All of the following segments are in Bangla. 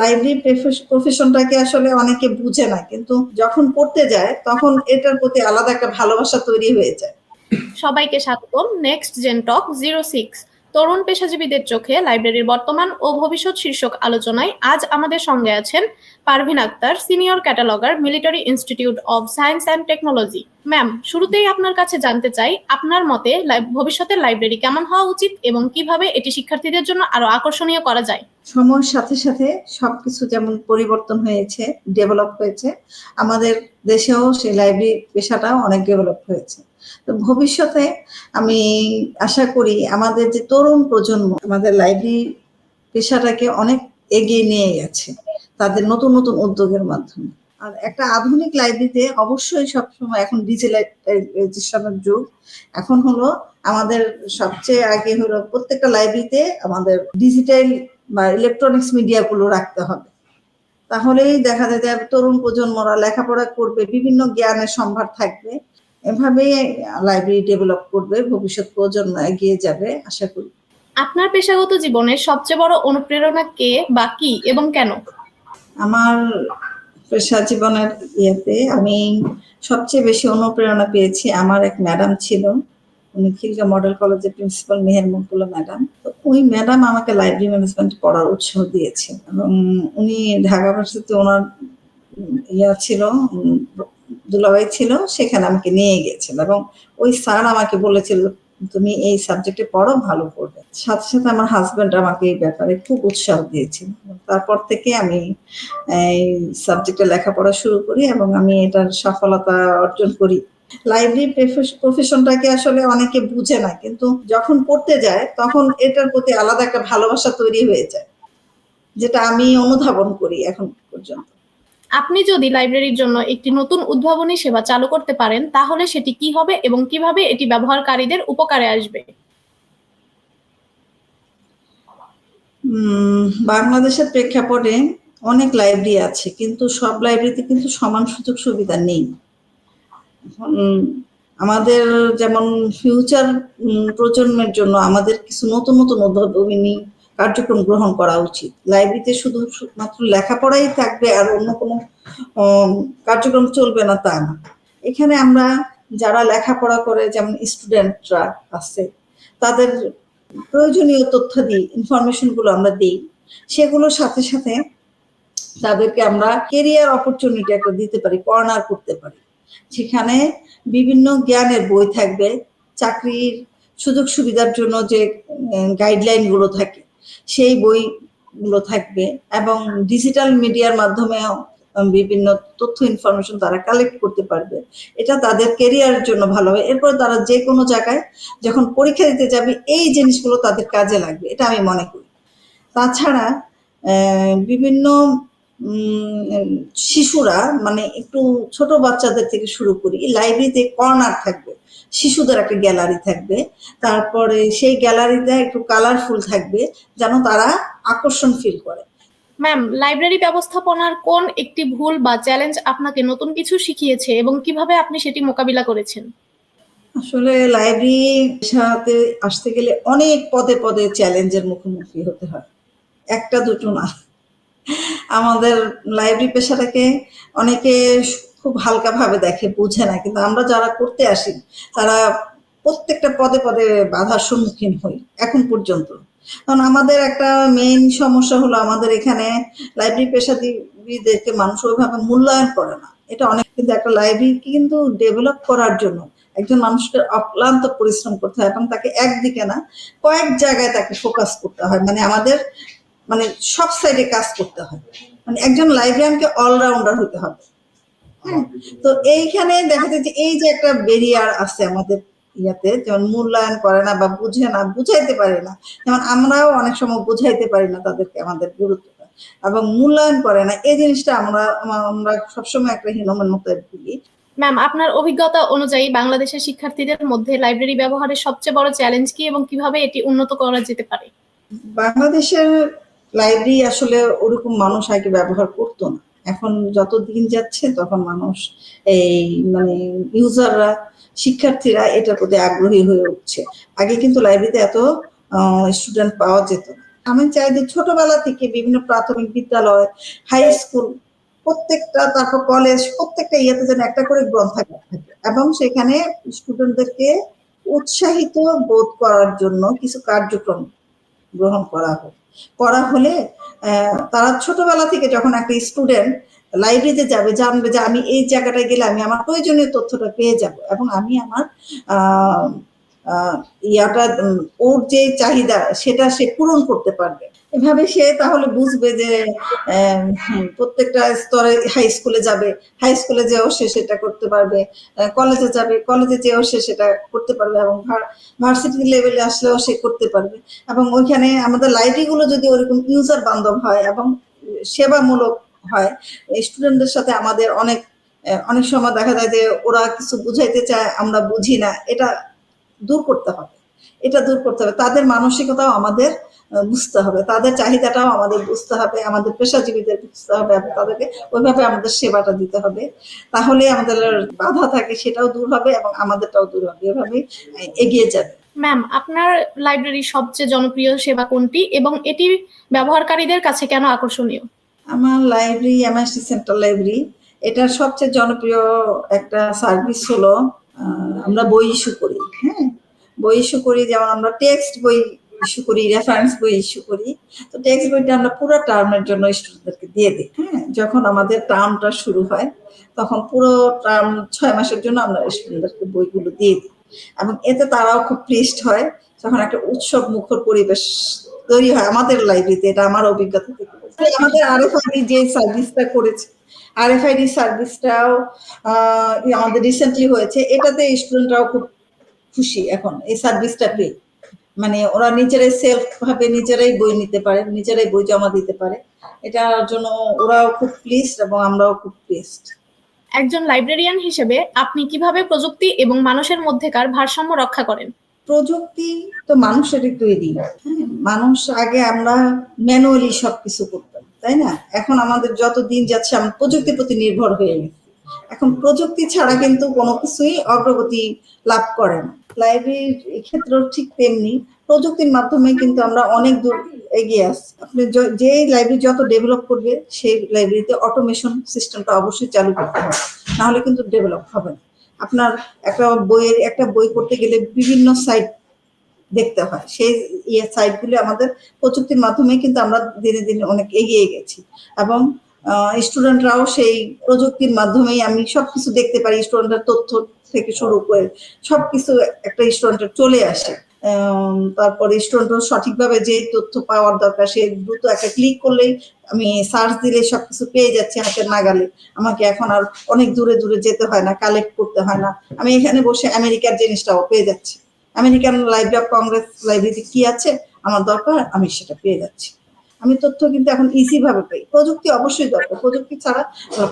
লাইব্রেরি প্রফেশনটাকে আসলে অনেকে বুঝে না, কিন্তু যখন পড়তে যায়, তখন এটার প্রতি আলাদা একটা ভালোবাসা তৈরি হয়ে যায়। সবাইকে স্বাগতম। Next gen talk zero six তরুণ পেশাজীবীদের চোখে লাইব্রেরির বর্তমান ও ভবিষ্যৎ শীর্ষক আলোচনায় আজ আমাদের সঙ্গে আছেন Parveen Akter, senior cataloguer, military institute of science and technology. Ma'am, শুরুতেই আপনার কাছে জানতে চাই, আপনার মতে ভবিষ্যতের লাইব্রেরি কেমন হওয়া উচিত এবং কীভাবে এটি শিক্ষার্থীদের জন্য আরও আকর্ষণীয় করা যায়? সময়ের সাথে সাথে সবকিছু যেমন পরিবর্তন হয়েছে ডেভেলপ হয়েছে, আমাদের দেশেও সেই লাইব্রেরি পেশাটাও অনেক ডেভেলপ হয়েছে। তো ভবিষ্যতে আমি আশা করি আমাদের যে তরুণ প্রজন্ম, আমাদের লাইব্রেরি পেশাটাকে অনেক এগিয়ে নিয়ে গেছে তাদের নতুন নতুন উদ্যোগের মাধ্যমে। আর একটা আধুনিক লাইব্রেরিতে অবশ্যই সবসময় এখন ডিজিটালাইজেশনের যুগ। এখন হলো আমাদের সবচেয়ে আগে হলো প্রত্যেকটা লাইব্রেরিতে আমাদের ডিজিটাল বা ইলেকট্রনিক্স মিডিয়াগুলো রাখতে হবে। তাহলেই দেখা যায় যে তরুণ প্রজন্মরা লেখাপড়া করবে, বিভিন্ন জ্ঞানের সম্ভার থাকবে। এভাবেই লাইব্রেরি ডেভেলপ করবে ভবিষ্যৎ প্রজন্ম এগিয়ে যাবে আশা করি। আপনার পেশাগত জীবনের সবচেয়ে বড় অনুপ্রেরণা কে বা কি এবং কেন? আমার পেশা জীবনের ইয়েতে আমি সবচেয়ে বেশি অনুপ্রেরণা পেয়েছি আমার এক ম্যাডাম ছিল। উনি খিলগা মডেল কলেজের প্রিন্সিপাল মেহের মুকুল্লা ম্যাডাম। তো ওই ম্যাডাম আমাকে লাইব্রেরি ম্যানেজমেন্ট পড়ার উৎসাহ দিয়েছে। এবং উনি ঢাকা ভার্সিটিতে ওনার ইয়া ছিল দুলাভাই ছিল সেখানে আমাকে নিয়ে গিয়েছিল এবং ওই স্যার আমাকে বলেছিল, তুমি এই সাবজেক্টে পড়ো, ভালো করবে সাথে সাথে আমার হাজবেন্ড আমাকে এই ব্যাপারে খুব উৎসাহ দিয়েছিল। তারপর থেকে আমি এই সাবজেক্টে লেখাপড়া শুরু করি এবং আমি এটার সফলতা অর্জন করি। লাইব্রেরি প্রফেশনটাকে আসলে অনেকে বুঝে না, কিন্তু যখন পড়তে যায়, তখন এটার প্রতি আলাদা একটা ভালোবাসা তৈরি হয়ে যায়, যেটা আমি অনুধাবন করি এখন পর্যন্ত। আপনি যদি লাইব্রেরির জন্য একটি নতুন উদ্ভাবনী সেবা চালু করতে পারেন, তাহলে সেটি কি হবে এবং কীভাবে এটি ব্যবহারকারীদের উপকারে আসবে? বাংলাদেশের প্রেক্ষাপটে অনেক লাইব্রেরি আছে, কিন্তু সব লাইব্রেরিতে কিন্তু সমান সুযোগ সুবিধা নেই। আমাদের যেমন ফিউচার প্রজন্মের জন্য আমাদের কিছু নতুন নতুন উদ্ভাবনী কার্যক্রম গ্রহণ করা উচিত। লাইব্রেরিতে শুধু মাত্র লেখাপড়াই থাকবে আর অন্য কোনো কার্যক্রম চলবে না তা না। এখানে আমরা যারা লেখাপড়া করে, যেমন স্টুডেন্টরা আছে, তাদের প্রয়োজনীয় তথ্যাদি ইনফরমেশনগুলো আমরা দিই। সেগুলোর সাথে সাথে তাদেরকে আমরা কেরিয়ার অপরচুনিটি একটা দিতে পারি কর্নার করতে পারি। সেখানে বিভিন্ন জ্ঞানের বই থাকবে, চাকরির সুযোগ সুবিধার জন্য যে গাইডলাইনগুলো থাকে। সেই বইগুলো থাকবে এবং ডিজিটাল মিডিয়ার মাধ্যমেও বিভিন্ন তথ্য ইনফরমেশন তারা কালেক্ট করতে পারবে। এটা তাদের কেরিয়ারের জন্য ভালো হবে। এরপর তারা যে কোনো জায়গায় যখন পরীক্ষা দিতে যাবে, এই জিনিসগুলো তাদের কাজে লাগবে। এটা আমি মনে করি। তাছাড়া বিভিন্ন শিশুরা মানে একটু ছোট বাচ্চাদের থেকে শুরু করি লাইব্রেরিতে কর্নার থাকবে শিশুদের একটা গ্যালারি থাকবে তারপরে সেই গ্যালারিতে একটু কালারফুল থাকবে যেন তারা আকর্ষণ ফিল করে। ম্যাম লাইব্রেরি ব্যবস্থাপনার কোন একটি ভুল বা চ্যালেঞ্জ আপনাকে নতুন কিছু শিখিয়েছে এবং কীভাবে আপনি সেটি মোকাবিলা করেছেন? আসলে লাইব্রেরি সাথে আসতে গেলে অনেক পদে পদে চ্যালেঞ্জের মুখোমুখি হতে হয়। একটা দুটো না। আমাদের লাইব্রেরি পেশাটাকে অনেকে খুব হালকাভাবে দেখে, বুঝে না। কিন্তু আমরা যারা করতে আসি, তারা প্রত্যেকটা পদে পদে বাধার সম্মুখীন হই, এখন পর্যন্ত। কারণ আমাদের একটা মেইন সমস্যা হলো আমাদের এখানে লাইব্রেরি পেশাজীবীদেরকে মানুষ ওইভাবে মূল্যায়ন করে না। এটা অনেক কিন্তু একটা লাইব্রেরি কিন্তু ডেভেলপ করার জন্য একজন মানুষকে অক্লান্ত পরিশ্রম করতে হয় এবং তাকে একদিকে না, কয়েক জায়গায় তাকে ফোকাস করতে হয়। মানে আমাদের মানে সব সাইডে কাজ করতে হয়। মানে একজন লাইব্রেরিয়ানকে অলরাউন্ডার হতে হবে। হ্যাঁ? তো এইখানে দেখা যায় যে এই যে একটা বেরিয়ার আছে আমাদের ইয়াতে যেমন মূল্যায়ন করে না বা বুঝে না বুঝাইতে পারে না যেমন আমরাও অনেক সময় বুঝাইতে পারি না তাদেরকে আমাদের গুরুত্বটা এবং মূল্যায়ন করে না এই জিনিসটা আমরা আমরা সবসময় একটা হীনমান মতো ভুগি ম্যাম আপনার অভিজ্ঞতা অনুযায়ী বাংলাদেশের শিক্ষার্থীদের মধ্যে লাইব্রেরি ব্যবহারের সবচেয়ে বড় চ্যালেঞ্জ কি এবং কীভাবে এটি উন্নত করা যেতে পারে? বাংলাদেশের লাইব্রেরি আসলে ওরকম মানুষ আগে ব্যবহার করতো না। এখন যত দিন যাচ্ছে, তখন মানুষ এই মানে ইউজাররা, শিক্ষার্থীরা এটার প্রতি আগ্রহী হয়ে উঠছে। আগে কিন্তু লাইব্রেরিতে এত স্টুডেন্ট পাওয়া যেত আমি চাই যে ছোটবেলা থেকে বিভিন্ন প্রাথমিক বিদ্যালয় হাই স্কুল প্রত্যেকটা, তারপর কলেজ প্রত্যেকটা ইয়েতে যেন একটা করে গ্রন্থাগার থাকে। এবং সেখানে স্টুডেন্টদেরকে উৎসাহিত বোধ করার জন্য কিছু কার্যক্রম গ্রহণ করা হোক। করা হলে তারা ছোটবেলা থেকে যখন একটা স্টুডেন্ট লাইব্রেরিতে যাবে, জানবে যে আমি এই জায়গাটায় গেলে আমি আমার প্রয়োজনীয় তথ্যটা পেয়ে যাব এবং আমি আমার ইয়াটা ওর যে চাহিদা, সেটা সে পূরণ করতে পারবে। এভাবে সে তাহলে বুঝবে যে প্রত্যেকটা স্তরে হাই স্কুলে যাবে হাই স্কুলে যেও সে সেটা করতে পারবে কলেজে যাবে কলেজে যেও সে সেটা করতে পারবে এবং ভার্সিটি লেভেলে আসলেও সে করতে পারবে। এবং ওইখানে আমাদের লাইব্রেরিগুলো যদি ওরকম ইউজার বান্ধব হয় এবং সেবামূলক হয় স্টুডেন্টদের সাথে আমাদের অনেক অনেক সময় দেখা যায় যে ওরা কিছু বুঝাইতে চায়, আমরা বুঝি না। এটা দূর করতে হবে। এটা দূর করতে হবে। তাদের মানসিকতাও আমাদের বুঝতে হবে। তাদের চাহিদাটাও আমাদের বুঝতে হবে। আমাদের পেশাজীবীদের বুঝতে হবে। তাদেরকে ওইভাবে আমাদের সেবাটা দিতে হবে। তাহলে আমাদের বাধা থাকে সেটাও দূর হবে এবং আমাদেরটাও দূর হবে। এভাবেই এগিয়ে যাবে। ম্যাম আপনার লাইব্রেরির সবচেয়ে জনপ্রিয় সেবা কোনটি? এবং এটি ব্যবহারকারীদের কাছে কেন আকর্ষণীয়? আমার লাইব্রেরি এমএসটি সেন্ট্রাল লাইব্রেরি এটার সবচেয়ে জনপ্রিয় একটা সার্ভিস হলো আমরা বই ইস্যু করি। হ্যাঁ? বই ইস্যু করি, যেমন আমরা টেক্সট বই ইস্যু করি রেফারেন্স বই ইস্যু করি। তো টেক্সট বইটা আমরা পুরো টার্মের জন্য স্টুডেন্টদেরকে দিয়ে দিই হ্যাঁ? যখন আমাদের টার্মটা শুরু হয়, তখন পুরো টার্ম ছয় মাসের জন্য আমরা স্টুডেন্টদেরকে বইগুলো দিয়ে দিই। এবং এতে তারাও খুব প্লিস্ট হয়, যখন একটা উৎসব মুখর পরিবেশ তৈরি হয় আমাদের লাইব্রেরিতে এটা আমার অভিজ্ঞতা থেকে। আমাদের আরএফআইডি যে সার্ভিসটা করেছে আরএফআইডি সার্ভিসটাও আমাদের রিসেন্টলি হয়েছে, এটাতে স্টুডেন্টরাও খুব খুশি এখন এই সার্ভিসটা পেয়ে মানে ওরা নিজেরাই সেলফ ভাবে নিজেরাই বই নিতে পারে নিজেরাই বই জমা দিতে পারে। এটার জন্য ওরাও খুব প্লিজড এবং আমরাও খুব প্লিজড একজন লাইব্রেরিয়ান হিসেবে আপনি কীভাবে প্রযুক্তি এবং মানুষের মধ্যেকার ভারসাম্য রক্ষা করেন? প্রযুক্তি তো মানুষেরই তৈরি। হ্যাঁ, মানুষ আগে আমরা ম্যানুয়ালি সবকিছু করতাম তাই না? এখন আমাদের যত দিন যাচ্ছে আমরা প্রযুক্তির প্রতি নির্ভর হয়ে গেছি। এখন প্রযুক্তি ছাড়া কিন্তু কোনো কিছুই অগ্রগতি লাভ করে না। লাইব্রেরির ক্ষেত্রেও ঠিক তেমনি প্রযুক্তির মাধ্যমে কিন্তু আমরা অনেক দূর এগিয়ে আসছি। আপনি যে লাইব্রেরি যত ডেভেলপ করবে, সেই লাইব্রেরিতে অটোমেশন সিস্টেমটা অবশ্যই চালু করতে হবে। নাহলে কিন্তু ডেভেলপ হবে না। আপনার একটা বইয়ের, একটা বই করতে গেলে বিভিন্ন সাইট দেখতে হয়। সেই ইয়ে সাইটগুলি আমাদের প্রযুক্তির মাধ্যমে কিন্তু আমরা দিনে দিনে অনেক এগিয়ে গেছি। এবং স্টুডেন্টরাও সেই প্রযুক্তির মাধ্যমেই আমি সবকিছু দেখতে পারি স্টুডেন্টের তথ্য থেকে শুরু করে সবকিছু একটা স্টুডেন্টের চলে আসে। তারপরে স্টুডেন্টও সঠিকভাবে যে তথ্য পাওয়ার দরকার, সে দ্রুত একটা ক্লিক করলেই আমি সার্চ দিলে সবকিছু পেয়ে যাচ্ছি হাতের নাগালে। আমাকে এখন আর অনেক দূরে দূরে যেতে হয় না কালেক্ট করতে হয় না। আমি এখানে বসে আমেরিকার জিনিসটাও পেয়ে যাচ্ছি। আমেরিকান লাইব্রেরি অফ কংগ্রেস লাইব্রেরিতে কি আছে? আমার দরকার, আমি সেটা পেয়ে যাচ্ছি। আমি তথ্য কিন্তু এখন ইজি ভাবে পাই। প্রযুক্তি অবশ্যই দরকার। প্রযুক্তি ছাড়া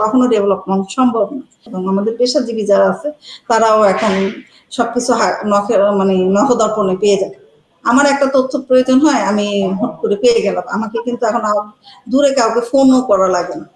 কখনো ডেভেলপমেন্ট সম্ভব না। এবং আমাদের পেশাজীবী যারা আছে, তারাও এখন সবকিছু মানে নখদর্পণে পেয়ে যাবে। আমার একটা তথ্য প্রয়োজন হয়, আমি হুট করে পেয়ে গেলাম। আমাকে কিন্তু এখন দূরে কাউকে ফোনও করা লাগে না।